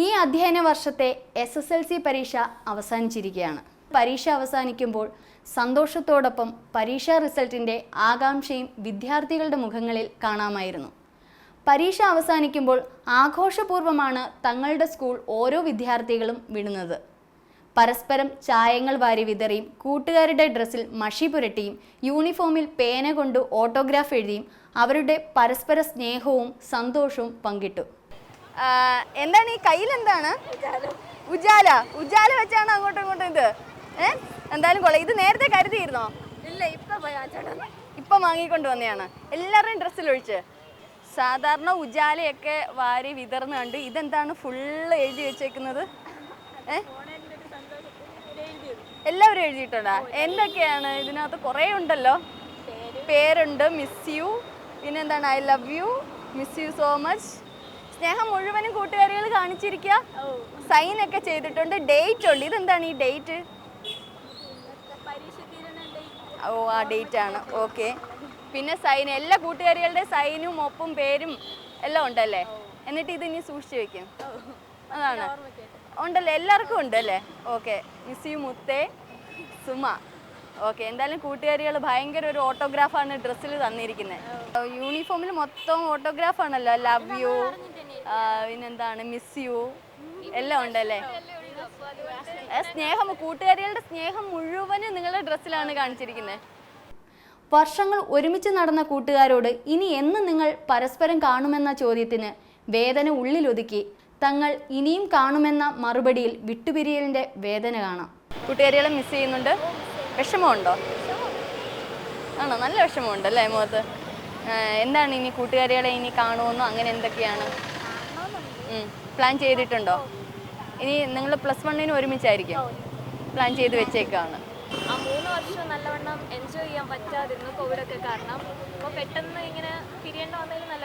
ഈ അധ്യയന വർഷത്തെ എസ് എസ് എൽ സി പരീക്ഷ അവസാനിച്ചിരിക്കുകയാണ്. പരീക്ഷ അവസാനിക്കുമ്പോൾ സന്തോഷത്തോടൊപ്പം പരീക്ഷാ റിസൾട്ടിന്റെ ആകാംക്ഷയും വിദ്യാർത്ഥികളുടെ മുഖങ്ങളിൽ കാണാമായിരുന്നു. പരീക്ഷ അവസാനിക്കുമ്പോൾ ആഘോഷപൂർവമാണ് തങ്ങളുടെ സ്കൂൾ ഓരോ വിദ്യാർത്ഥികളും വിടുന്നത്. പരസ്പരം ചായങ്ങൾ വാരി വിതറിയും കൂട്ടുകാരുടെ ഡ്രസ്സിൽ മഷി പുരട്ടിയും യൂണിഫോമിൽ പേന കൊണ്ട് ഓട്ടോഗ്രാഫ് എഴുതിയും അവരുടെ പരസ്പര സ്നേഹവും സന്തോഷവും പങ്കിട്ടു. എന്താണ് ഈ കയ്യിൽ എന്താണ്? ഉജാല. ഉജാല വെച്ചാണ് അങ്ങോട്ടും ഇങ്ങോട്ടും ഇത്? ഏ? എന്തായാലും കൊള്ളാം. ഇത് നേരത്തെ കരുതിയിരുന്നോ? ഇല്ല ഇപ്പൊ വാങ്ങിക്കൊണ്ട് വന്നെയാണ് എല്ലാവരുടെയും ഡ്രസ്സിൽ ഒഴിച്ച്. സാധാരണ ഉജാലയൊക്കെ വാരി വിതർന്ന് കണ്ട് ഇതെന്താണ് ഫുള്ള് എഴുതി വെച്ചേക്കുന്നത്? ഏ? എല്ലാവരും എഴുതിയിട്ടുണ്ടാ? എന്തൊക്കെയാണ് ഇതിനകത്ത്? കുറേ ഉണ്ടല്ലോ. പേരുണ്ട്. മിസ് യു പിന്നെന്താണ്? I love you miss you so much സ്നേഹം മുഴുവനും കൂട്ടുകാരികൾ കാണിച്ചിരിക്കുക. സൈൻ ഒക്കെ ചെയ്തിട്ടുണ്ട്. ഡേറ്റ് ഉണ്ട്. ഇതെന്താണ് ഈ ഡേറ്റ് ഓ ആ ഡേറ്റ് ആണ്. ഓക്കെ പിന്നെ സൈൻ എല്ലാ കൂട്ടുകാരികളുടെ സൈനും ഒപ്പും പേരും എല്ലാം ഉണ്ടല്ലേ? എന്നിട്ട് ഇത് ഇനി സൂക്ഷിച്ചു വെക്കും. അതാണ്. ഉണ്ടല്ലേ? എല്ലാവർക്കും ഉണ്ടല്ലേ ഓക്കെ മിസ് യു മുത്തേ. സുമ. ഓക്കെ എന്തായാലും കൂട്ടുകാരികൾ ഭയങ്കര ഒരു ഓട്ടോഗ്രാഫാണ് ഡ്രസ്സിൽ തന്നിരിക്കുന്നത് യൂണിഫോമിൽ മൊത്തം ഓട്ടോഗ്രാഫാണല്ലോ ലവ് യു പിന്നെന്താണ് മിസ് യു എല്ലാം ഉണ്ടല്ലേ? സ്നേഹം കൂട്ടുകാരികളുടെ സ്നേഹം മുഴുവനും നിങ്ങളുടെ ഡ്രസ്സിലാണ് കാണിച്ചിരിക്കുന്നത് വർഷങ്ങൾ ഒരുമിച്ച് നടന്ന കൂട്ടുകാരോട് ഇനി എന്ന് നിങ്ങൾ പരസ്പരം കാണുമെന്ന ചോദ്യത്തിന് വേദന ഉള്ളിലൊതുക്കി തങ്ങൾ ഇനിയും കാണുമെന്ന മറുപടിയിൽ വിട്ടുപിരിയലിന്റെ വേദന കാണാം. കൂട്ടുകാരികളെ മിസ് ചെയ്യുന്നുണ്ട്. വിഷമമുണ്ടോ? ആണോ? നല്ല വിഷമമുണ്ട് അല്ലേ മുഖത്ത് എന്താണ് ഇനി കൂട്ടുകാരികളെ ഇനി കാണുമെന്നോ അങ്ങനെ എന്തൊക്കെയാണ്? പ്ലാൻ ചെയ്തിട്ടുണ്ടോ? ഇനി നിങ്ങൾ പ്ലസ് വണ്ണിന് ഒരുമിച്ചായിരിക്കും. പ്ലാൻ ചെയ്ത് വെച്ചേക്കാണ്. ആ മൂന്ന് വർഷം എൻജോയ് ചെയ്യാൻ കാരണം പെട്ടെന്ന് ഇങ്ങനെ നല്ല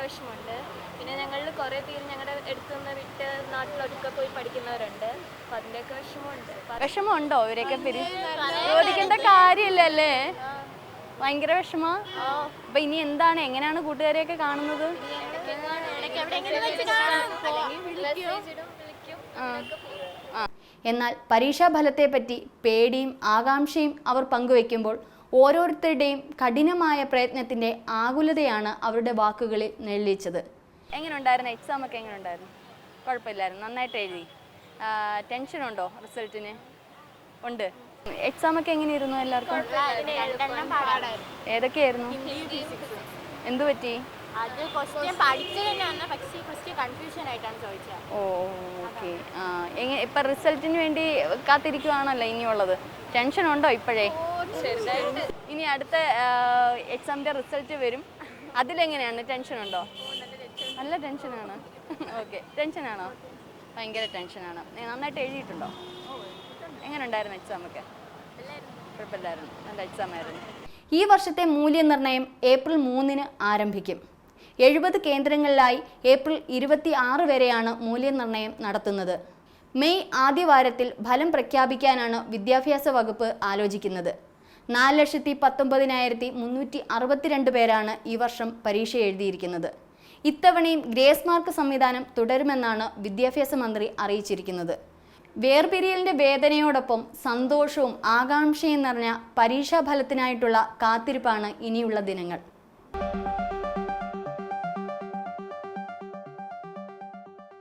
പിന്നെ ഞങ്ങളിൽ കുറേ പേര് ഞങ്ങളുടെ അടുത്തുനിന്ന് വിട്ട് നാട്ടിലൊക്കെ പോയി പഠിക്കുന്നവരുണ്ട്. അപ്പോൾ അതിന്റെയൊക്കെ വിഷമമുണ്ട്. വിഷമമുണ്ടോ ഇവരെയൊക്കെ ചോദിക്കേണ്ട കാര്യമില്ലല്ലേ? ഭയങ്കര വിഷമ. അപ്പൊ ഇനി എന്താണ്? എങ്ങനെയാണ് കൂട്ടുകാരെയൊക്കെ കാണുന്നത്? ആ. എന്നാൽ പരീക്ഷാഫലത്തെപ്പറ്റി പേടിയും ആകാംക്ഷയും അവർ പങ്കുവെക്കുമ്പോൾ ഓരോരുത്തരുടെയും കഠിനമായ പ്രയത്നത്തിന്റെ ആകുലതയാണ് അവരുടെ വാക്കുകളിൽ നെല്ലിച്ചത്. എങ്ങനെ ഉണ്ടായിരുന്നു എക്സാം ഒക്കെ എങ്ങനെ ഉണ്ടായിരുന്നു കുഴപ്പമില്ലായിരുന്നു. നന്നായിട്ട് എഴുതി. ടെൻഷൻ ഉണ്ടോ റിസൾട്ടിന്? ഉണ്ട്. എക്സാം ഒക്കെ എങ്ങനെയായിരുന്നു എല്ലാവർക്കും? ഏതൊക്കെയായിരുന്നു? എന്തു പറ്റി? അത് ക്വസ്റ്റ്യൻ പഠിച്ചത് തന്നെയാണ് പക്ഷേ ക്വസ്റ്റ്യൻ കൺഫ്യൂഷൻ ആയിട്ടാണ് ചോദിച്ചത്. Oh okay. എങ്ങനെ ഇപ്പം റിസൾട്ടിന് വേണ്ടി കാത്തിരിക്കുവാണല്ലോ ഇനിയുള്ളത്. ടെൻഷൻ ഉണ്ടോ ഇപ്പോഴേ? ഇനി അടുത്ത എക്സാമിന്റെ റിസൾട്ട് വരും. അതിലെങ്ങനെയാണ്? ടെൻഷൻ ഉണ്ടോ? നല്ല ടെൻഷനാണ് ഓക്കെ. ടെൻഷനാണോ? ഭയങ്കര ടെൻഷനാണ്. നന്നായിട്ട് എഴുതിയിട്ടുണ്ടോ? എങ്ങനെ ഉണ്ടായിരുന്നു എക്സാമൊക്കെ? കുഴപ്പമില്ലായിരുന്നു. നല്ല എക്സാം ആയിരുന്നു ഈ വർഷത്തെ മൂല്യനിർണയം ഏപ്രിൽ മൂന്നിന് ആരംഭിക്കും. എഴുപത് കേന്ദ്രങ്ങളിലായി ഏപ്രിൽ ഇരുപത്തി ആറ് വരെയാണ് മൂല്യനിർണയം നടത്തുന്നത്. മെയ് ആദ്യവാരത്തിൽ ഫലം പ്രഖ്യാപിക്കാനാണ് വിദ്യാഭ്യാസ വകുപ്പ് ആലോചിക്കുന്നത്. നാല് ലക്ഷത്തി പത്തൊമ്പതിനായിരത്തി മുന്നൂറ്റി അറുപത്തിരണ്ട് പേരാണ് ഈ വർഷം പരീക്ഷ എഴുതിയിരിക്കുന്നത്. ഇത്തവണയും ഗ്രേസ് മാർക്ക് സംവിധാനം തുടരുമെന്നാണ് വിദ്യാഭ്യാസ മന്ത്രി അറിയിച്ചിരിക്കുന്നത്. വേർപിരിയലിന്റെ വേദനയോടൊപ്പം സന്തോഷവും ആകാംക്ഷയും നിറഞ്ഞ പരീക്ഷാഫലത്തിനായിട്ടുള്ള കാത്തിരിപ്പാണ് ഇനിയുള്ള ദിനങ്ങൾ.